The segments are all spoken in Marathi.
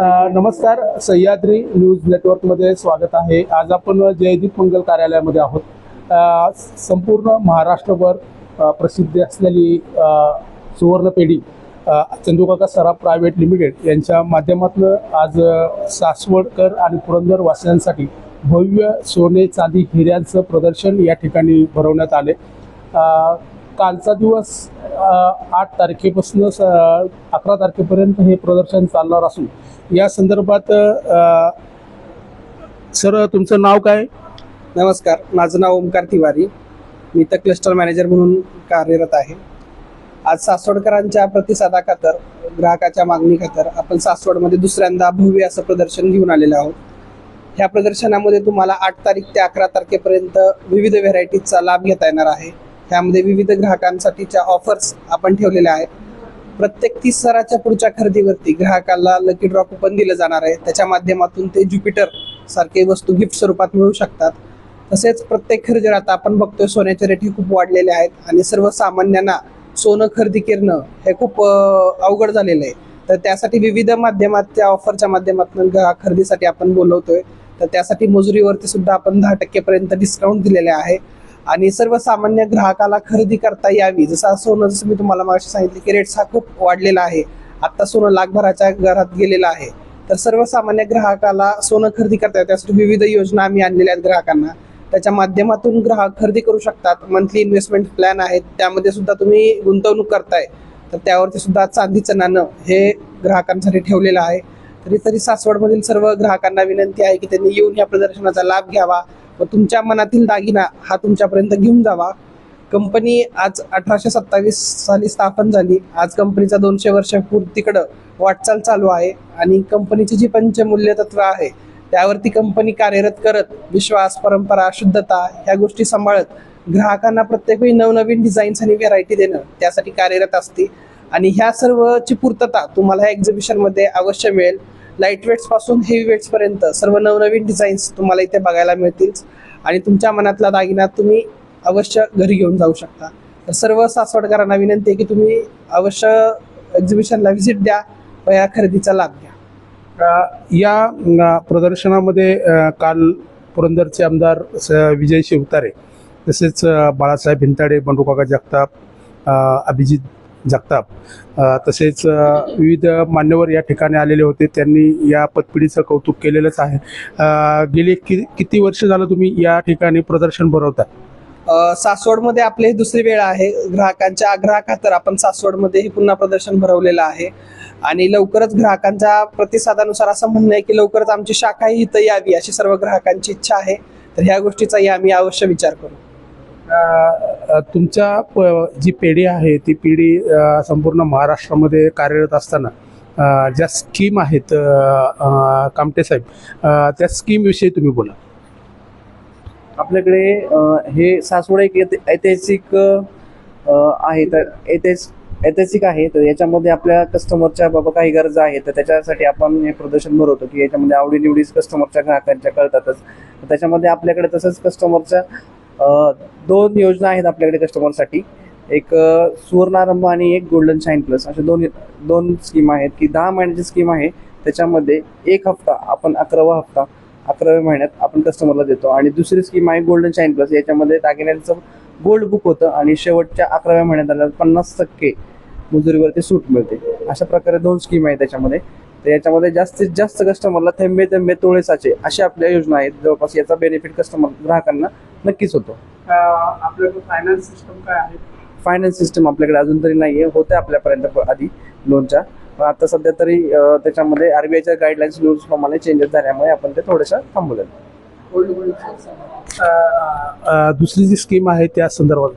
नमस्कार सह्याद्री न्यूज नेटवर्कमध्ये स्वागत आहे. आज आपण जयदीप मंगल कार्यालयामध्ये आहोत. संपूर्ण महाराष्ट्रभर प्रसिद्ध असलेली सुवर्णपेढी चंदूकाका सराफ प्रायव्हेट लिमिटेड यांच्या माध्यमातून आज सासवडकर आणि पुरंदर वासियांसाठी भव्य सोने चांदी हिऱ्यांचं प्रदर्शन या ठिकाणी भरवण्यात आले. कालचा दिवस आठ तारखेपासून अकरा तारखेपर्यंत हे प्रदर्शन चालणार असून या संदर्भात सर तुमचं नाव काय? नमस्कार माझं नाव ओमकार तिवारी. मी तर क्लस्टर मॅनेजर म्हणून कार्यरत आहे. आज सासवडकरांच्या प्रतिसादाखातर ग्राहकाच्या मागणी खातर आपण सासवडमध्ये दुसऱ्यांदा भव्य असं प्रदर्शन घेऊन आलेलो आहोत. ह्या प्रदर्शनामध्ये तुम्हाला आठ तारीख ते अकरा तारखेपर्यंत विविध व्हेरायटीजचा लाभ घेता येणार आहे. त्यामध्ये विविध ग्राहकांसाठीच्या ऑफर्स आपण ठेवलेल्या आहेत. प्रत्येक तीस सराच्या पुढच्या खरेदीवरती ग्राहकाला लकी ड्रॉ कुपन दिलं जाणार आहे. त्याच्या माध्यमातून ते ज्युपिटर सारखे वस्तू गिफ्ट स्वरूपात मिळू शकतात. तसेच प्रत्येक खरेदीवर आता आपण बघतोय सोन्याचे रेट हे खूप वाढलेले आहेत आणि सर्वसामान्यांना सोनं खरेदी करणं हे खूप अवघड झालेलं आहे. तर त्यासाठी विविध माध्यमात त्या ऑफरच्या माध्यमातून ग्राहक खरेदीसाठी आपण बोलवतोय. तर त्यासाठी मजुरीवरती सुद्धा आपण दहा टक्केपर्यंत डिस्काउंट दिलेले आहे. आणि सर्वसामान्य ग्राहकाला खरेदी करता यावी. जसं सोनं जसं मी तुम्हाला मागाशी सांगितले की रेट्स हा खूप वाढलेला आहे. आत्ता सोनं लाखभराच्या घरात गेलेलं आहे. तर सर्वसामान्य ग्राहकाला सोनं खरेदी करता येतं. त्यासाठी विविध योजना आम्ही आणलेल्या आहेत ग्राहकांना. त्याच्या माध्यमातून ग्राहक खरेदी करू शकतात. मंथली इन्व्हेस्टमेंट प्लॅन आहेत. त्यामध्ये सुद्धा तुम्ही गुंतवणूक करताय. तर त्यावरती सुद्धा चांदीचं नाणं हे ग्राहकांसाठी ठेवलेलं आहे. तरी तरी सासवडमधील सर्व ग्राहकांना विनंती आहे की त्यांनी येऊन या प्रदर्शनाचा लाभ घ्यावा व तुमच्या मनातील दागिना हा तुमच्यापर्यंत घेऊन जावा. कंपनी आज अठराशे सत्तावीस साली स्थापन झाली. आज कंपनीचा दोनशे वर्ष पूर्तीकडं वाटचाल चालू आहे आणि कंपनीची जी पंचमूल्य तत्व आहे त्यावरती कंपनी कार्यरत करत विश्वास परंपरा शुद्धता ह्या गोष्टी सांभाळत ग्राहकांना प्रत्येक वेळी नवनवीन डिझाईन्स आणि व्हेरायटी देणं त्यासाठी कार्यरत असते. आणि ह्या सर्वची पूर्तता तुम्हाला ह्या एक्झिबिशनमध्ये अवश्य मिळेल. लाइट वेट्सपासून हेवी वेट्स पर्यंत सर्व नवनवीन डिझाईन्स तुम्हाला इथे बघायला मिळतील. आणि तुमच्या मनातला दागिना तुम्ही अवश्य घरी घेऊन जाऊ शकता. तर सर्व सासवडकरांना विनंती आहे की तुम्ही अवश्य एक्झिबिशनला व्हिजिट द्या व या खरेदीचा लाभ घ्या. या प्रदर्शनामध्ये काल पुरंदरचे आमदार स- विजय शिवतारे तसेच बाळासाहेब भिंताडे बंडूकाका जगताप अभिजित जगताप. तसेच विविध मान्यवर या ठिकाणी आलेले होते. त्यांनी या पतपिढीचं कौतुक केलेलंच आहे. गेले कि किती वर्ष झालं तुम्ही या ठिकाणी प्रदर्शन भरवता? सासवडमध्ये आपले ही दुसरी वेळ आहे. ग्राहकांच्या आग्रहाखातर आपण सासवडमध्ये हे पुन्हा प्रदर्शन भरवलेलं आहे. आणि लवकरच ग्राहकांच्या प्रतिसादानुसार असं म्हणणं आहे की लवकरच आमची शाखाही इथं यावी अशी सर्व ग्राहकांची इच्छा आहे. तर ह्या गोष्टीचाही आम्ही अवश्य विचार करू. तुमच्या प- जी पिढी आहे ती पिढी संपूर्ण महाराष्ट्रामध्ये कार्यरत असताना ज्या स्कीम आहेत कामटे साहेब त्या स्कीमविषयी तुम्ही बोला. आपल्याकडे हे सासवड एक ऐति- ऐतिहासिक आहे. तर ऐतिहासिक आहे. तर याच्यामध्ये आपल्या कस्टमरच्या बाबा काही गरजा आहेत तर त्याच्यासाठी आपण हे प्रदर्शन भरवतो की याच्यामध्ये आवडीनिवडीच कस्टमरच्या ग्राहकांच्या कळतातच. त्याच्यामध्ये आपल्याकडे तसंच कस्टमरच्या दोन योजना आहेत आपल्याकडे कस्टमरसाठी एक सुवर्णारंभ आणि एक गोल्डन शाईन प्लस अशा दोन दोन स्कीम आहेत की दहा महिन्याची स्कीम आहे. त्याच्यामध्ये एक हप्ता आपण अकरावा हप्ता अकराव्या महिन्यात आपण कस्टमरला देतो. आणि दुसरी स्कीम आहे गोल्डन शाईन प्लस याच्यामध्ये दागिन्यांचं गोल्ड बुक होतं आणि शेवटच्या अकराव्या महिन्यात आल्यावर पन्नास टक्के मजुरीवरती सूट मिळते. अशा प्रकारे दोन स्कीम आहे त्याच्यामध्ये. तर याच्यामध्ये जास्तीत जास्त कस्टमरला थेंबे थेंबे तोळे साचे अशा आपल्या योजना आहेत. जवळपास याचा बेनिफिट कस्टमर ग्राहकांना नक्कीच होतो. आपल्याकडे फायनान्स सिस्टम काय आहे? फायनान्स सिस्टम आपल्याकडे अजून तरी नाही आहे होते आपल्यापर्यंत आधी लोनच्या पण आता सध्या तरी त्याच्यामध्ये आरबीआयच्या गाईडलाईन्स रूल्स प्रमाणे चेंजेस झाल्यामुळे आपण ते थोड्याशा थांबवलेलं अ, दुसरी जी स्कीम आहे त्या संदर्भात.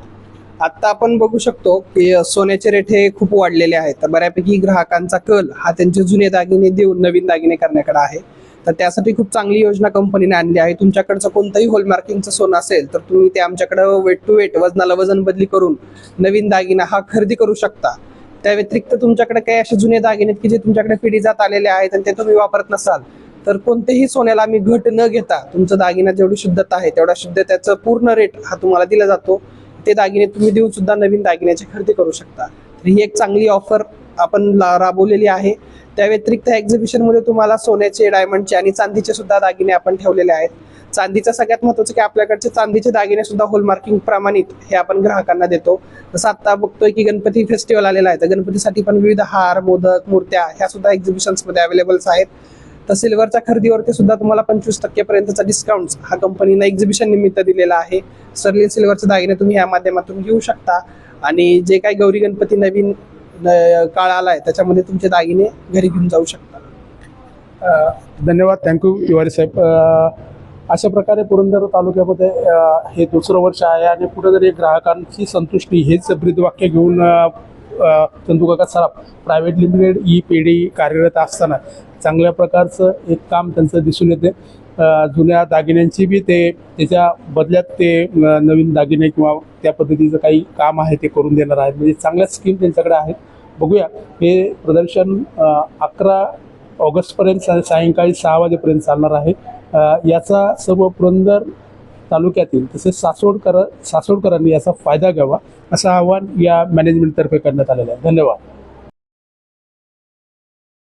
आता आपण बघू शकतो की सोन्याचे रेट हे खूप वाढलेले आहेत. तर बऱ्यापैकी ग्राहकांचा कल हा त्यांचे जुने दागिने देऊन नवीन दागिने करण्याकडे आहे. तर त्यासाठी खूप चांगली योजना कंपनीने आणली आहे. तुमच्याकडचं कोणतंही होलमार्किंगचं सोनं असेल तर तुम्ही ते आमच्याकडं वेट टू वेट वजनाला वजन बदली करून नवीन दागिना हा खरेदी करू शकता. त्या व्यतिरिक्त तुमच्याकडे काही असे जुने दागिने आहेत की जे तुमच्याकडे पिढी जात आलेले आहेत आणि ते तुम्ही वापरत नसाल तर कोणतेही सोन्याला आम्ही घट न घेता तुमचं दागिना जेवढी शुद्धता आहे तेवढा शुद्धतेचं पूर्ण रेट हा तुम्हाला दिला जातो. ते दागिने तुम्ही देऊन सुद्धा नवीन दागिन्याची खरेदी करू शकता. तर ही एक चांगली ऑफर आपण ला- राबवलेली आहे. त्या व्यतिरिक्त एक्झिबिशनमध्ये तुम्हाला सोन्याचे डायमंडचे आणि चांदीचे सुद्धा दागिने आपण ठेवलेले आहेत. चांदीचं सगळ्यात महत्वाचं की आपल्याकडचे चांदीचे दागिने सुद्धा होलमार्किंग प्रमाणित हे आपण ग्राहकांना देतो. जसं आता बघतोय की गणपती फेस्टिवल आलेला आहे. तर गणपतीसाठी पण विविध हार मोदक मूर्त्या ह्या सुद्धा एक्झिबिशन्समध्ये अवेलेबल्स आहेत. तर सिल्वरच्या खरेदीवरती सुद्धा तुम्हाला पंचवीस टक्केपर्यंतचा डिस्काउंट हा कंपनीनं एक्झिबिशन निमित्त दिलेला आहे. सर्लिन सिल्वरचे दागिने तुम्ही या माध्यमातून घेऊ शकता. आणि जे काही गौरी गणपती नवीन काळ आला आहे त्याच्यामध्ये तुमचे दागिने घरी घेऊन जाऊ शकता. धन्यवाद. थँक्यू तिवारी साहेब. अशा प्रकारे पुरंदर तालुक्यामध्ये हे दुसरं वर्ष आहे आणि कुठेतरी ग्राहकांची संतुष्टी हेच ब्रीदवाक्य घेऊन अ, चंदूकाका सराफ प्रायव्हेट लिमिटेड ई पेढी कार्यरत असताना चांगल्या प्रकारचं एक काम त्यांचं दिसून येते. जुन्या दागिन्यांची बी ते त्याच्या बदल्यात ते नवीन दागिने किंवा त्या पद्धतीचं काही काम आहे ते करून देणार आहेत. म्हणजे चांगल्या स्कीम त्यांच्याकडे आहेत. बघूया हे प्रदर्शन अकरा ऑगस्टपर्यंत सायंकाळी सहा वाजेपर्यंत चालणार आहे. याचा सर्व पुरंदर तालुक्यातील तसेच सासवडकर सासवडकरांनी याचा फायदा घ्यावा असं आवाहन या मॅनेजमेंटतर्फे करण्यात आलेलं आहे. धन्यवाद.